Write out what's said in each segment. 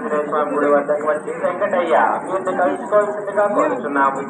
ఆంజనేయ స్వామి గుడి వద్దకు వచ్చి వెంకటయ్య వీరిని కలుసుకోవాల్సిందిగా కోరుచున్నాము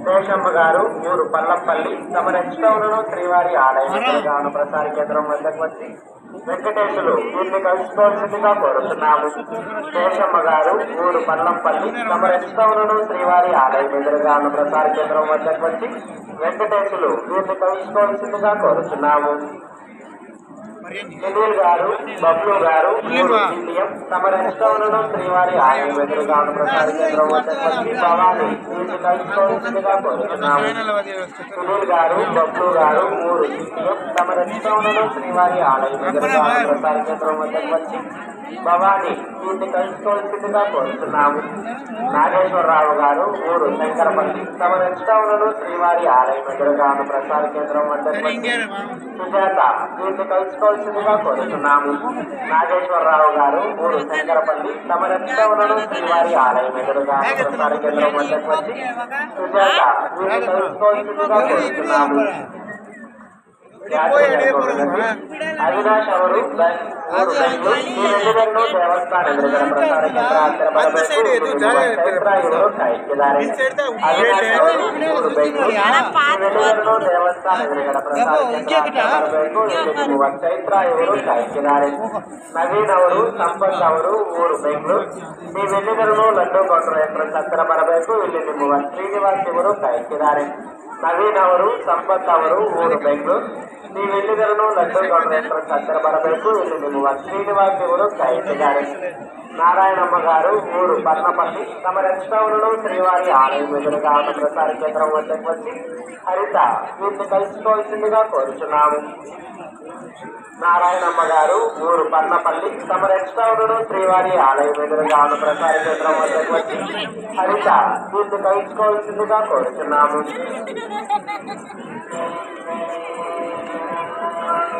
శేషమ్మ గారు ఊరు పల్లంపల్లి తమ రెస్టౌలను శ్రీవారి ఆలయం ప్రసార కేంద్రం వద్దకు వచ్చి వెంకటేశులు వీరిని కలుసుకోవాల్సిందిగా కోరుతున్నాము శేషమ్మ గారు ఊరు పల్లంపల్లి తమ రెస్టౌలను శ్రీవారి ఆలయం ఎదురుగా ఉన్న ప్రసార కేంద్రం వద్దకు వచ్చి వెంకటేశులు వీరిని కలుసుకోవాల్సిందిగా కోరుతున్నాము సునీల్ గారు బబ్లు గారు తమ రెస్టారెంట్ శ్రీవారి ఆలయం ఎదురుగా ప్రసార కేంద్రం భవాని కలుసుకోవాల్సిందిగా కోరుతున్నాము. సునీల్ గారు బబ్లు గారు ఇండియం తమ రెస్టారెంట్ శ్రీవారి ఆలయం ఎదురుగా ప్రసార కేంద్రం వచ్చి భవాని వీరిని కలుసుకోవాల్సిందిగా కోరుతున్నాము. నాగేశ్వరరావు గారు ఊరు శంకరపల్లి తమ రెస్టారెంట్ శ్రీవారి ఆలయం ఎదురుగాను ప్రసార కేంద్రం వద్దకు సుజాత వీరిని కలుసుకోవాల్సిందిగా కోరుతున్నాము. నాగేశ్వరరావు గారు ఊరు శంకరపల్లి తమ రెస్టారెంట్ శ్రీవారి ఆలయం ఎదురుగాను ప్రసార కేంద్రం వద్దకు వచ్చి సుజాత వీరిని కలుసుకోవాల్సిందిగా కోరుతున్నాము. ಹರಿದಾಸ್ ಅವರು ದೇವಸ್ಥಾನಗಳು ಚೈತ್ರ ಇವರು ಕಾಯಿಸಿದ್ದಾರೆ ನವೀನ್ ಅವರು ಸಂಪತ್ ಅವರು ಮೂರು ಬೈಕ್ಗಳು ನೀವೆಲ್ಲಿಗರನ್ನು ಲಡ್ಡು ಕೊಟ್ಟರು ಎಕ್ಸ್ಪ್ರೆಸ್ ಹತ್ತಿರ ಬರಬೇಕು ಇಲ್ಲಿ ನಿಮ್ಮ ಶ್ರೀನಿವಾಸ್ ಇವರು ಕಾಯಿಸಿದ್ದಾರೆ ನವೀನ್ ಅವರು ಸಂಪತ್ ಅವರು ಮೂರು ಬೈಕ್ಗಳು ಈ వెల్లిగలను ಲಡ್ಡು ಕೊಟ್ಟರು ಎಕರೆ ಸತ್ತರ ಬರಬೇಕು ಇಲ್ಲಿ ನಿಮ್ಮ ಶ್ರೀನಿವಾಸ್ ಇವರು ಕಾಯ್ತಿದ್ದಾರೆ నారాయణమ్మ గారు ఊరు పద్మపల్లి తమ రెస్టారెంట్లో శ్రీవారి ఆలయం ఎదురుగా ఉన్న ప్రసార కేంద్రం వద్దకు వచ్చి హరిత వీరిని కలుసుకోవాల్సిందిగా కోరుచున్నాము నారాయణమ్మ గారు ఊరు పన్నపల్లి తమ రెస్టారెంట్ శ్రీవారి ఆలయం ఎదురుగా ఉన్న ప్రసార కేంద్రం వద్దకు వచ్చి హరిత వీరిని కలుసుకోవాల్సిందిగా కోరుచున్నాము